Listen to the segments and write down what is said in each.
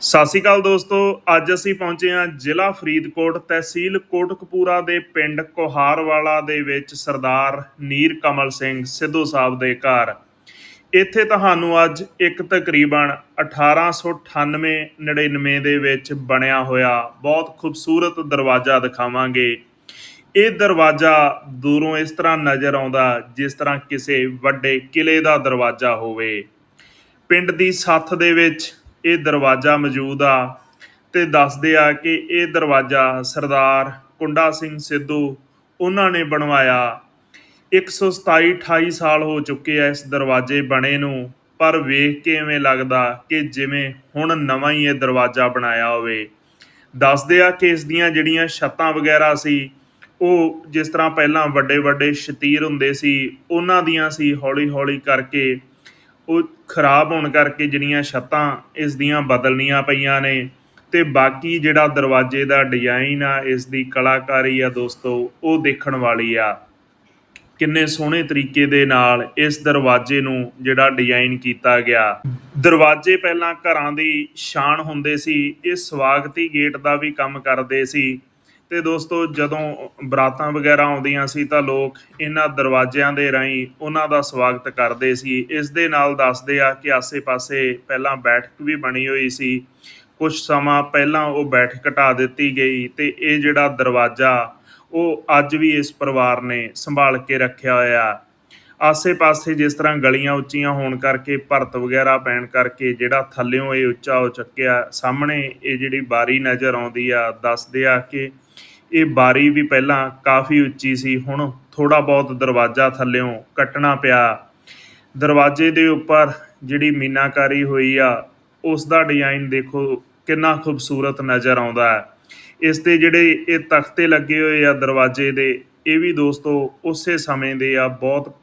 ਸਤਿ ਸ਼੍ਰੀ ਅਕਾਲ ਦੋਸਤੋ, ਅੱਜ ਅਸੀਂ ਪਹੁੰਚੇ ਹਾਂ ਜ਼ਿਲ੍ਹਾ ਫਰੀਦਕੋਟ ਤਹਿਸੀਲ ਕੋਟਕਪੂਰਾ ਦੇ ਪਿੰਡ ਕੋਹਾਰਵਾਲਾ ਦੇ ਵਿੱਚ ਸਰਦਾਰ ਨੀਰ ਕਮਲ ਸਿੰਘ ਸਿੱਧੂ ਸਾਹਿਬ ਦੇ ਘਰ। ਇੱਥੇ ਤੁਹਾਨੂੰ ਅੱਜ ਇੱਕ ਤਕਰੀਬਨ 1898 99 ਦੇ ਵਿੱਚ ਬਣਿਆ ਹੋਇਆ ਬਹੁਤ ਖੂਬਸੂਰਤ ਦਰਵਾਜ਼ਾ ਦਿਖਾਵਾਂਗੇ। ਇਹ ਦਰਵਾਜ਼ਾ ਦੂਰੋਂ ਇਸ ਤਰ੍ਹਾਂ ਨਜ਼ਰ ਆਉਂਦਾ ਜਿਸ ਤਰ੍ਹਾਂ ਕਿਸੇ ਵੱਡੇ ਕਿਲੇ ਦਾ ਦਰਵਾਜ਼ਾ ਹੋਵੇ। ਪਿੰਡ ਦੀ ਸੱਥ ਦੇ ਵਿੱਚ ਇਹ ਦਰਵਾਜ਼ਾ ਮੌਜੂਦ ਆ ਤੇ ਦੱਸਦੇ ਆ ਕਿ ਇਹ ਦਰਵਾਜ਼ਾ ਸਰਦਾਰ ਕੁੰਡਾ ਸਿੰਘ ਸਿੱਧੂ ਉਹਨਾਂ ਨੇ ਬਣਵਾਇਆ। 127 28 ਸਾਲ ਹੋ ਚੁੱਕੇ ਆ ਇਸ ਦਰਵਾਜ਼ੇ ਬਣੇ ਨੂੰ, ਪਰ ਵੇਖ ਕੇ ਐਵੇਂ ਲੱਗਦਾ ਕਿ ਜਿਵੇਂ ਹੁਣ ਨਵਾਂ ਹੀ ਇਹ ਦਰਵਾਜ਼ਾ ਬਣਾਇਆ ਹੋਵੇ। ਦੱਸਦੇ ਆ ਕਿ ਇਸ ਦੀਆਂ ਜਿਹੜੀਆਂ ਛੱਤਾਂ ਵਗੈਰਾ ਸੀ, ਉਹ ਜਿਸ ਤਰ੍ਹਾਂ ਪਹਿਲਾਂ ਵੱਡੇ ਵੱਡੇ ਸ਼ਤੀਰ ਹੁੰਦੇ ਸੀ, ਉਹਨਾਂ ਦੀਆਂ ਸੀ ਹੌਲੀ ਹੌਲੀ ਕਰਕੇ ਉਹ ਖਰਾਬ ਹੋਣ ਕਰਕੇ ਜਿਹੜੀਆਂ ਛੱਤਾਂ ਇਸ ਦੀਆਂ ਬਦਲਣੀਆਂ ਪਈਆਂ ਨੇ ਤੇ ਬਾਕੀ ਜਿਹੜਾ ਦਰਵਾਜ਼ੇ ਦਾ ਡਿਜ਼ਾਈਨ ਆ, ਇਸ ਦੀ ਕਲਾਕਾਰੀ ਆ ਦੋਸਤੋ, ਉਹ ਦੇਖਣ ਵਾਲੀ ਆ। ਕਿੰਨੇ ਸੋਹਣੇ ਤਰੀਕੇ ਦੇ ਨਾਲ ਇਸ ਦਰਵਾਜ਼ੇ ਨੂੰ ਜਿਹੜਾ ਡਿਜ਼ਾਈਨ ਕੀਤਾ ਗਿਆ। ਦਰਵਾਜ਼ੇ ਪਹਿਲਾਂ ਘਰਾਂ ਦੀ ਸ਼ਾਨ ਹੁੰਦੇ ਸੀ, ਇਹ ਸਵਾਗਤੀ ਗੇਟ ਦਾ ਵੀ ਕੰਮ ਕਰਦੇ ਸੀ। ਤੇ ਦੋਸਤੋ, ਜਦੋਂ ਬਰਾਤਾਂ ਵਗੈਰਾ ਆਉਂਦੀਆਂ ਸੀ ਤਾਂ ਲੋਕ ਇਹਨਾਂ ਦਰਵਾਜ਼ਿਆਂ ਦੇ ਰਾਹੀਂ ਉਹਨਾਂ ਦਾ ਸਵਾਗਤ ਕਰਦੇ ਸੀ। ਇਸ ਦੇ ਨਾਲ ਦੱਸਦੇ ਆ ਕਿ ਆਸੇ-ਪਾਸੇ ਪਹਿਲਾਂ ਬੈਠਕ ਵੀ ਬਣੀ ਹੋਈ ਸੀ। ਕੁਝ ਸਮਾਂ ਪਹਿਲਾਂ ਉਹ ਬੈਠਕ ਘਟਾ ਦਿੱਤੀ ਗਈ ਤੇ ਇਹ ਜਿਹੜਾ ਦਰਵਾਜ਼ਾ, ਉਹ ਅੱਜ ਵੀ ਇਸ ਪਰਿਵਾਰ ਨੇ ਸੰਭਾਲ ਕੇ ਰੱਖਿਆ ਹੋਇਆ। ਆਸੇ-ਪਾਸੇ ਜਿਸ ਤਰ੍ਹਾਂ ਗਲੀਆਂ ਉੱਚੀਆਂ ਹੋਣ ਕਰਕੇ, ਭਰਤ ਵਗੈਰਾ ਪੈਣ ਕਰਕੇ ਜਿਹੜਾ ਥੱਲਿਓਂ ਇਹ ਉੱਚਾ ਹੋ ਚੱਕਿਆ, ਸਾਹਮਣੇ ਇਹ ਜਿਹੜੀ ਬਾਰੀ ਨਜ਼ਰ ਆਉਂਦੀ ਆ, ਦੱਸਦੇ ਆ ਕਿ ਇਹ ਬਾਰੀ ਵੀ ਪਹਿਲਾਂ ਕਾਫੀ ਉੱਚੀ ਸੀ, ਹੁਣ ਥੋੜਾ ਬਹੁਤ ਦਰਵਾਜ਼ਾ ਥੱਲਿਓਂ ਕੱਟਣਾ ਪਿਆ। ਦਰਵਾਜ਼ੇ ਦੇ ਉੱਪਰ ਜਿਹੜੀ ਮੀਨਾਕਾਰੀ ਹੋਈ ਆ, ਉਸ ਦਾ ਡਿਜ਼ਾਈਨ ਦੇਖੋ ਕਿੰਨਾ ਖੂਬਸੂਰਤ ਨਜ਼ਰ ਆਉਂਦਾ ਹੈ। ਇਸ ਤੇ ਜਿਹੜੇ ਇਹ ਤਖਤੇ ਲੱਗੇ ਹੋਏ ਆ ਦਰਵਾਜ਼ੇ ਦੇ, ਇਹ ਵੀ ਦੋਸਤੋ ਉਸੇ ਸਮੇਂ ਦੇ ਆ, ਬਹੁਤ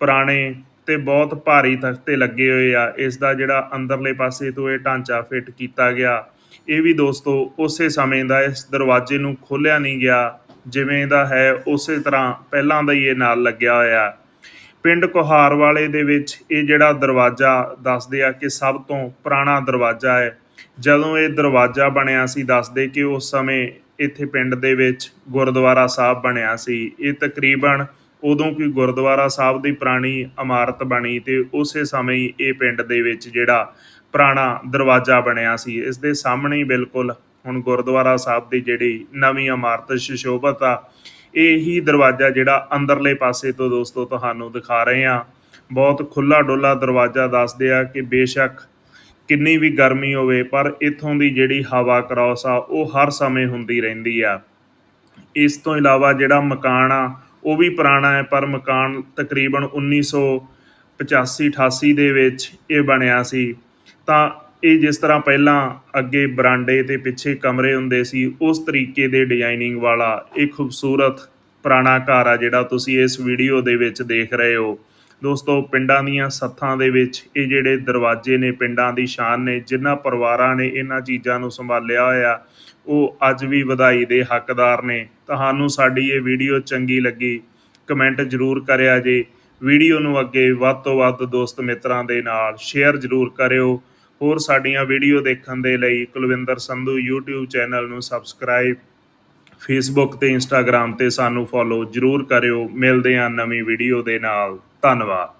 ਪੁਰਾਣੇ ਤੇ ਬਹੁਤ ਭਾਰੀ ਤਖਤੇ ਲੱਗੇ ਹੋਏ ਆ। ਇਸ ਦਾ ਜਿਹੜਾ ਅੰਦਰਲੇ ਪਾਸੇ ਤੋਂ ਇਹ ਢਾਂਚਾ ਫਿੱਟ ਕੀਤਾ ਗਿਆ। ਇਹ ਵੀ ਦੋਸਤੋ ਉਸੇ ਸਮੇਂ ਦਾ ਇਸ ਦਰਵਾਜ਼ੇ ਨੂੰ ਖੋਲਿਆ ਨਹੀਂ ਗਿਆ, ਜਿਵੇਂ ਦਾ ਹੈ ਉਸੇ ਤਰ੍ਹਾਂ ਪਹਿਲਾਂ ਦਾ ਹੀ ਇਹ ਨਾਲ ਲੱਗਿਆ ਹੋਇਆ। ਪਿੰਡ ਕੋਹਾਰ ਵਾਲੇ ਦੇ ਵਿੱਚ ਇਹ ਜਿਹੜਾ ਦਰਵਾਜ਼ਾ ਦੱਸਦੇ ਆ ਕਿ ਸਭ ਤੋਂ ਪੁਰਾਣਾ ਦਰਵਾਜ਼ਾ ਹੈ। ਜਦੋਂ ਇਹ ਦਰਵਾਜ਼ਾ ਬਣਿਆ ਸੀ, ਦੱਸਦੇ ਕਿ ਉਸ ਸਮੇਂ ਇੱਥੇ ਪਿੰਡ ਦੇ ਵਿੱਚ ਗੁਰਦੁਆਰਾ ਸਾਹਿਬ ਬਣਿਆ ਸੀ। ਇਹ ਤਕਰੀਬਨ ਉਦੋਂ ਕੋਈ ਗੁਰਦੁਆਰਾ ਸਾਹਿਬ ਦੀ ਪੁਰਾਣੀ ਇਮਾਰਤ ਬਣੀ ਤੇ ਉਸੇ ਸਮੇਂ ਹੀ ਇਹ ਪਿੰਡ ਦੇ ਵਿੱਚ ਜਿਹੜਾ ਪੁਰਾਣਾ ਦਰਵਾਜ਼ਾ ਬਣਿਆ ਸੀ। ਇਸ ਦੇ ਸਾਹਮਣੇ ਬਿਲਕੁਲ ਹੁਣ ਗੁਰਦੁਆਰਾ ਸਾਹਿਬ ਦੀ ਜਿਹੜੀ ਨਵੀਂ ਇਮਾਰਤ ਸ਼ਿਸ਼ੋਭਤ ਆ, ਇਹ ਹੀ ਦਰਵਾਜ਼ਾ ਜਿਹੜਾ ਅੰਦਰਲੇ ਪਾਸੇ ਤੋਂ ਦੋਸਤੋ ਤੁਹਾਨੂੰ ਦਿਖਾ ਰਹੇ ਆ ਬਹੁਤ ਖੁੱਲਾ ਡੋਲਾ ਦਰਵਾਜ਼ਾ ਦੱਸਦੇ ਆ ਕਿ ਬੇਸ਼ੱਕ ਕਿੰਨੀ ਵੀ ਗਰਮੀ ਹੋਵੇ, ਪਰ ਇੱਥੋਂ ਦੀ ਜਿਹੜੀ ਹਵਾ ਕ੍ਰਾਸ ਆ, ਉਹ ਹਰ ਸਮੇਂ ਹੁੰਦੀ ਰਹਿੰਦੀ ਆ। ਇਸ ਤੋਂ ਇਲਾਵਾ ਜਿਹੜਾ ਮਕਾਨ ਆ, ਉਹ ਵੀ ਪੁਰਾਣਾ ਹੈ, ਪਰ ਮਕਾਨ ਤਕਰੀਬਨ 1985 88 ਦੇ ਵਿੱਚ ਇਹ ਬਣਿਆ ਸੀ। ਤਾਂ ਇਹ ਜਿਸ ਤਰ੍ਹਾਂ ਪਹਿਲਾਂ ਅੱਗੇ ਬਰਾਂਡੇ ਤੇ ਪਿੱਛੇ ਕਮਰੇ ਹੁੰਦੇ ਸੀ, ਉਸ ਤਰੀਕੇ ਦੇ ਡਿਜ਼ਾਈਨਿੰਗ ਵਾਲਾ ਇਹ ਖੂਬਸੂਰਤ ਪੁਰਾਣਾ ਘਰ ਆ ਜਿਹੜਾ ਤੁਸੀਂ ਇਸ ਵੀਡੀਓ ਦੇ ਵਿੱਚ ਦੇਖ ਰਹੇ ਹੋ। ਦੋਸਤੋ, ਪਿੰਡਾਂ ਦੀਆਂ ਸੱਥਾਂ ਦੇ ਵਿੱਚ ਇਹ ਜਿਹੜੇ ਦਰਵਾਜ਼ੇ ਨੇ, ਪਿੰਡਾਂ ਦੀ ਸ਼ਾਨ ਨੇ, ਜਿਨ੍ਹਾਂ ਪਰਿਵਾਰਾਂ ਨੇ ਇਹਨਾਂ ਚੀਜ਼ਾਂ ਨੂੰ ਸੰਭਾਲਿਆ ਹੋਇਆ, ਉਹ ਅੱਜ ਵੀ ਵਧਾਈ ਦੇ ਹੱਕਦਾਰ ਨੇ। ਤੁਹਾਨੂੰ ਸਾਡੀ ਇਹ ਵੀਡੀਓ ਚੰਗੀ ਲੱਗੀ ਕਮੈਂਟ ਜ਼ਰੂਰ ਕਰਿਆ ਜੇ। ਵੀਡੀਓ ਨੂੰ ਅੱਗੇ ਵੱਧ ਤੋਂ ਵੱਧ ਦੋਸਤ ਮਿੱਤਰਾਂ ਦੇ ਨਾਲ ਸ਼ੇਅਰ ਜ਼ਰੂਰ ਕਰਿਓ। ਹੋਰ ਸਾਡੀਆਂ ਵੀਡੀਓ ਦੇਖਣ ਦੇ ਲਈ ਕੁਲਵਿੰਦਰ ਸੰਧੂ YouTube ਚੈਨਲ ਨੂੰ ਸਬਸਕ੍ਰਾਈਬ ਫੇਸਬੁੱਕ ਤੇ ਇੰਸਟਾਗ੍ਰam ਤੇ ਸਾਨੂੰ ਫੋਲੋ ਜ਼ਰੂਰ ਕਰਿਓ। ਮਿਲਦੇ ਹਾਂ ਨਵੀਂ ਵੀਡੀਓ ਦੇ ਨਾਲ। ਧੰਨਵਾਦ।